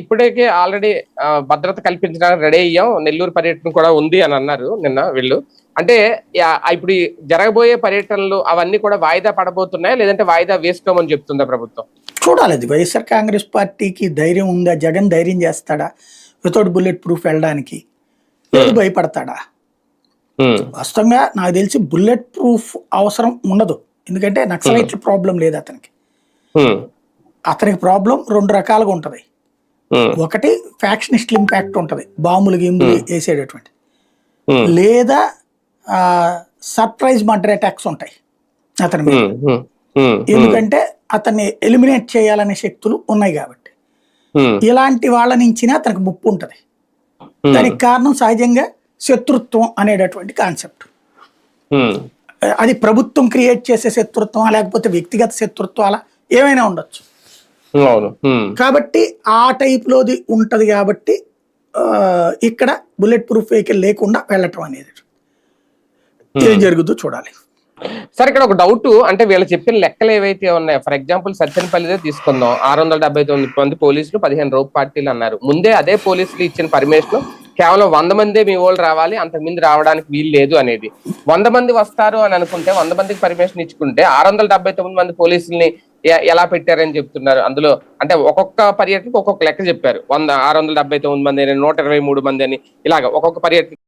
ఇప్పటికే ఆల్రెడీ భద్రత కల్పించడానికి రెడీ అయ్యాం. నెల్లూరు పర్యటన కూడా ఉంది అని అన్నారు నిన్న వీళ్ళు. అంటే ఇప్పుడు జరగబోయే పర్యటనలు అవన్నీ కూడా వాయిదా పడబోతున్నాయా? లేదంటే వాయిదా వేసుకోమని చెప్తుందా ప్రభుత్వం? చూడాలి. అది వైఎస్ఆర్ కాంగ్రెస్ పార్టీకి ధైర్యం ఉందా? జగన్ ధైర్యం చేస్తాడా? వితౌట్ బుల్లెట్ ప్రూఫ్ వెళ్ళడానికి లేదు భయపడతాడా? ఉమ్, వాస్తవంగా నాకు తెలిసి బుల్లెట్ ప్రూఫ్ అవసరం ఉండదు. ఎందుకంటే నక్సలైట్ ప్రాబ్లం లేదు అతనికి. అతనికి ప్రాబ్లం రెండు రకాలుగా ఉంటది. ఒకటి ఫ్యాక్షనిస్ట్ ఇంపాక్ట్ ఉంటది. బాంబులు గింబులు వేసేటటువంటి. ఉమ్, లేదా సర్ప్రైజ్ మర్డర్ అటాక్స్ ఉంటాయి అతని మీద. ఎందుకంటే అతన్ని ఎలిమినేట్ చేయాలనే శక్తులు ఉన్నాయి కాబట్టి. ఇలాంటి వాళ్ళ నుంచినే అతనికి ముప్పు ఉంటది. దానికి కారణం సహజంగా శత్రుత్వం అనేటటువంటి కాన్సెప్ట్. అది ప్రభుత్వం క్రియేట్ చేసే శత్రుత్వం లేకపోతే వ్యక్తిగత శత్రుత్వాల ఏమైనా ఉండొచ్చు. అవును. కాబట్టి ఆ టైప్లోది ఉంటది కాబట్టి ఇక్కడ బుల్లెట్ ప్రూఫ్ వెహికల్ లేకుండా వెళ్ళటం అనేది ఏం జరుగుతుందో చూడాలి. సరే ఇక్కడ ఒక డౌట్ అంటే వీళ్ళు చెప్పిన లెక్కలు ఏవైతే ఉన్నాయో ఫర్ ఎగ్జాంపుల్ సత్యనపల్లిదే తీసుకుందాం. ఆరు వందల డెబ్బై తొమ్మిది మంది పోలీసులు పదిహేను రూపాయల పార్టీలు అన్నారు. ముందే అదే పోలీసులు ఇచ్చిన పర్మిషన్ కేవలం వంద మందే మీ వాళ్ళు రావాలి అంతకుమంది రావడానికి వీలు లేదు అనేది. వంద మంది వస్తారు అని అనుకుంటే వంద మందికి పర్మిషన్ ఇచ్చుకుంటే ఆరు వందల డెబ్బై తొమ్మిది మంది పోలీసుల్ని ఎలా పెట్టారని చెప్తున్నారు. అందులో అంటే ఒక్కొక్క పర్యటనకు ఒక్కొక్క లెక్క చెప్పారు. వంద ఆరు వందల డెబ్బై తొమ్మిది మంది అని నూట ఇరవై మూడు మంది అని ఇలాగ ఒక్కొక్క పర్యటన